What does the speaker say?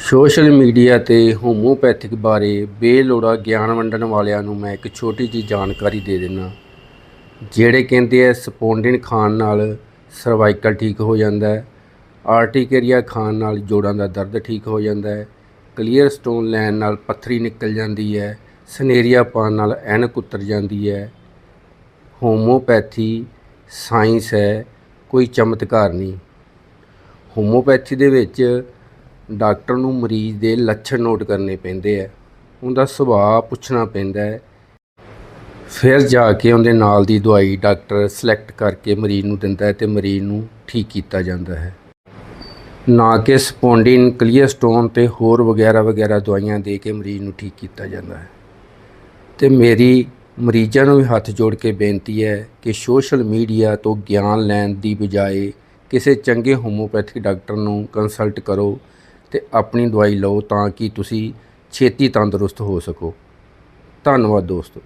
Social media ਤੇ homeopathic ਬਾਰੇ ਬੇਲੋੜਾ ਗਿਆਨ ਵੰਡਣ ਵਾਲਿਆਂ ਨੂੰ ਮੈਂ ਇੱਕ ਛੋਟੀ ਜਿਹੀ ਜਾਣਕਾਰੀ ਦੇ ਦਿੰਦਾ ਜਿਹੜੇ ਕਹਿੰਦੇ ਆ ਸਪੋਂਡਿਨ ਖਾਣ ਨਾਲ ਸਰਵਾਈਕਲ ਠੀਕ ਹੋ ਜਾਂਦਾ ਹੈ, ਆਰਟੀਕੇਰੀਆ ਖਾਣ ਨਾਲ ਜੋੜਾਂ ਦਾ ਦਰਦ ਠੀਕ ਹੋ ਜਾਂਦਾ ਹੈ, ਕਲੀਅਰ ਸਟੋਨ ਲੈਣ ਨਾਲ ਪੱਥਰੀ ਨਿਕਲ ਜਾਂਦੀ ਹੈ, ਸਨੇਰੀਆ ਪਾਣ ਨਾਲ ਐਨਕ ਉਤਰ ਜਾਂਦੀ ਹੈ। ਹੋਮੋਪੈਥੀ ਸਾਇੰਸ ਹੈ, ਕੋਈ ਚਮਤਕਾਰ ਨਹੀਂ। ਹੋਮੋਪੈਥੀ ਦੇ ਵਿੱਚ ਡਾਕਟਰ ਨੂੰ ਮਰੀਜ਼ ਦੇ ਲੱਛਣ ਨੋਟ ਕਰਨੇ ਪੈਂਦੇ ਆ। ਉਹਦਾ ਸੁਭਾਅ ਪੁੱਛਣਾ ਪੈਂਦਾ ਹੈ। ਫਿਰ ਜਾ ਕੇ ਉਹਦੇ ਨਾਲ ਦੀ ਦਵਾਈ ਡਾਕਟਰ ਸਿਲੈਕਟ ਕਰਕੇ ਮਰੀਜ਼ ਨੂੰ ਦਿੰਦਾ ਹੈ ਤੇ ਮਰੀਜ਼ ਨੂੰ ਠੀਕ ਕੀਤਾ ਜਾਂਦਾ ਹੈ। ਨਾ ਕਿ ਸਪੋਂਡਿਨ ਕਲੀਅਰ ਸਟੋਨ ਤੇ ਹੋਰ ਵਗੈਰਾ ਵਗੈਰਾ ਦਵਾਈਆਂ ਦੇ ਕੇ ਮਰੀਜ਼ ਨੂੰ ਠੀਕ ਕੀਤਾ ਜਾਂਦਾ ਹੈ। ਤੇ ਮੇਰੀ ਮਰੀਜ਼ਾਂ ਨੂੰ ਵੀ ਹੱਥ ਜੋੜ ਕੇ ਬੇਨਤੀ ਹੈ ਕਿ ਸੋਸ਼ਲ ਮੀਡੀਆ ਤੋਂ ਗਿਆਨ ਲੈਣ ਦੀ ਬਜਾਏ ਕਿਸੇ ਚੰਗੇ ਹੋਮੋਪੈਥਿਕ ਡਾਕਟਰ ਨੂੰ ਕੰਸਲਟ ਕਰੋ। ਤੇ ਆਪਣੀ ਦਵਾਈ ਲਓ ਤਾਂ ਕਿ ਤੁਸੀਂ ਛੇਤੀ ਤੰਦਰੁਸਤ ਹੋ ਸਕੋ। ਧੰਨਵਾਦ ਦੋਸਤੋ।